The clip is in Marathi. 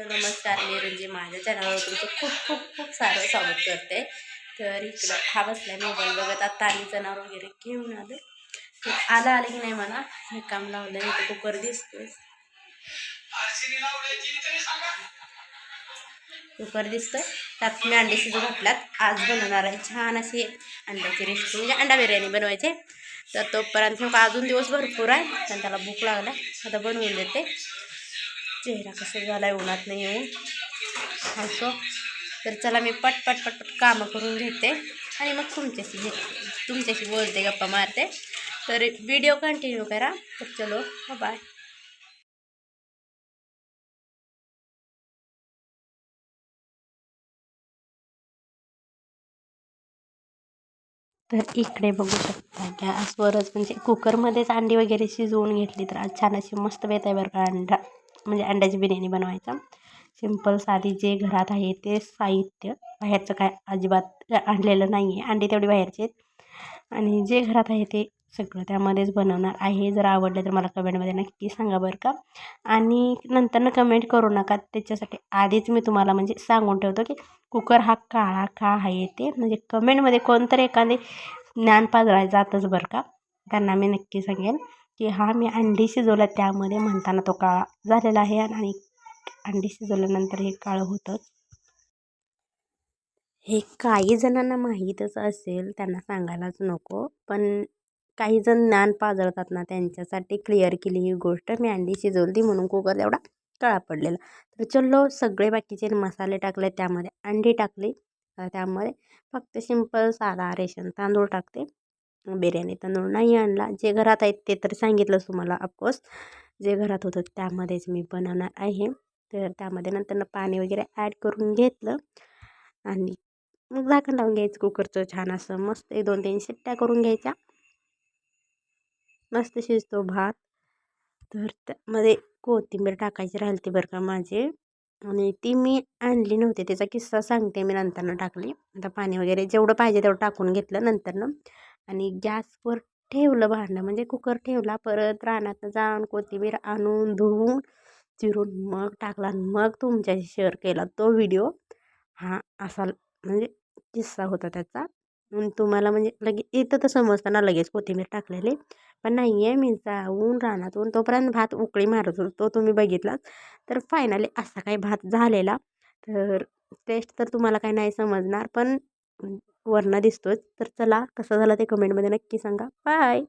हॅलो नमस्कार. मी रंजी माझ्या चॅनलवर तुमचं खूप खूप खूप सारं स्वागत करते. तर इकडं हा बसला मोबाईल बघत. आता आणि जनावर वगैरे घेऊन आले तर आलं आलं की नाही मला? हे काम लावलं इथं कुकर दिसतोय. कुकर दिसतोय. त्यात मी अंडे शिजू घातल्यात. आज बनवणार आहे छान अशी अंड्याची रेसिपी म्हणजे अंडा बिर्याणी बनवायचे. तर तोपर्यंत अजून दिवस भरपूर आहे. पण त्याला भूक लागला आता बनवून देते. चेहरा कसं झाला आहे उन्हात नाही येऊन. असो. तर चला मी पट पट पट पट कामं करून घेते. आणि मग तुमच्याशी घे तुमच्याशी बोलते गप्पा मारते. तर व्हिडिओ कंटिन्यू करा. तर चलो बाय तर इकडे बघू शकता गॅसवरच म्हणजे कुकरमध्येच अंडी वगैरे शिजवून घेतली तर आज छान अशी मस्त बेत आहे बरं का अंडा. म्हणजे अंड्याची बिर्याणी बनवायचा. सिंपल साधी जे घरात आहे ते साहित्य. बाहेरचं काय अजिबात आणलेलं नाही आहे अंडी तेवढी बाहेरचे आहेत. आणि जे घरात आहे ते सगळं त्यामध्येच बनवणार आहे. जर आवडलं तर मला कमेंटमध्ये नक्की सांगा बरं का. आणि नंतरनं कमेंट करू नका. त्याच्यासाठी आधीच मी तुम्हाला म्हणजे सांगून ठेवतो की कुकर हा काळा का आहे ते. म्हणजे कमेंटमध्ये कोणतरी एखादे ज्ञान पाजळायला जातच बरं का. त्यांना मी नक्की सांगेन. की हा मी अंडी शिजवला त्यामध्ये म्हणताना तो काळा झालेला आहे आणि अंडी शिजवल्यानंतर हे काळं होतंच. हे काही जणांना माहीतच असेल त्यांना सांगायलाच नको पण काही जण ज्ञान पाजळतात ना त्यांच्यासाठी क्लिअर केली ही गोष्ट. मी अंडी शिजवली म्हणून कुकर एवढा काळा पडलेला. तर चलो सगळे बाकीचे मसाले टाकले त्यामध्ये अंडी टाकली. त्यामध्ये फक्त सिंपल साधा रेशन तांदूळ टाकते. बिर्याणी तांदूळ नाही आणला. जे घरात आहेत ते तर सांगितलंच तुम्हाला ऑफकोर्स जे घरात होतं त्यामध्येच मी बनवणार आहे. तर त्यामध्ये नंतर पाणी वगैरे ॲड करून घेतलं. आणि मग झाकण लावून घ्यायचं कुकरचं छान असं मस्त एक दोन तीन शिट्ट्या करून घ्यायच्या. मस्त शिजतो भात. तर त्यामध्ये कोथिंबीर टाकायची राहिली बरं का माझे. आणि ती मी आणली नव्हती. त्याचा किस्सा सांगते मी नंतरनं टाकली. आता पाणी वगैरे जेवढं पाहिजे तेवढं टाकून घेतलं नंतरनं आणि गॅसवर ठेवलं भांडं म्हणजे कुकर ठेवला परत रानातनं जाऊन कोथिंबीर आणून धुवून चिरून मग टाकला मग तुमच्याशी शेअर केला तो व्हिडिओ. हा असा म्हणजे किस्सा होता त्याचा. तुम्हाला म्हणजे लगे इथं तर समजताना लगेच कोथिंबीर टाकलेली. पण नाही आहे मी जाऊन रानातून तोपर्यंत भात उकळी मारत होतो तो तुम्ही बघितलात तर फायनली असा काही भात झालेला. तर टेस्ट तर तुम्हाला काही नाही समजणार पण वरनं दिसतोच. तर चला कसं झालं ते कमेंटमध्ये नक्की सांगा. बाय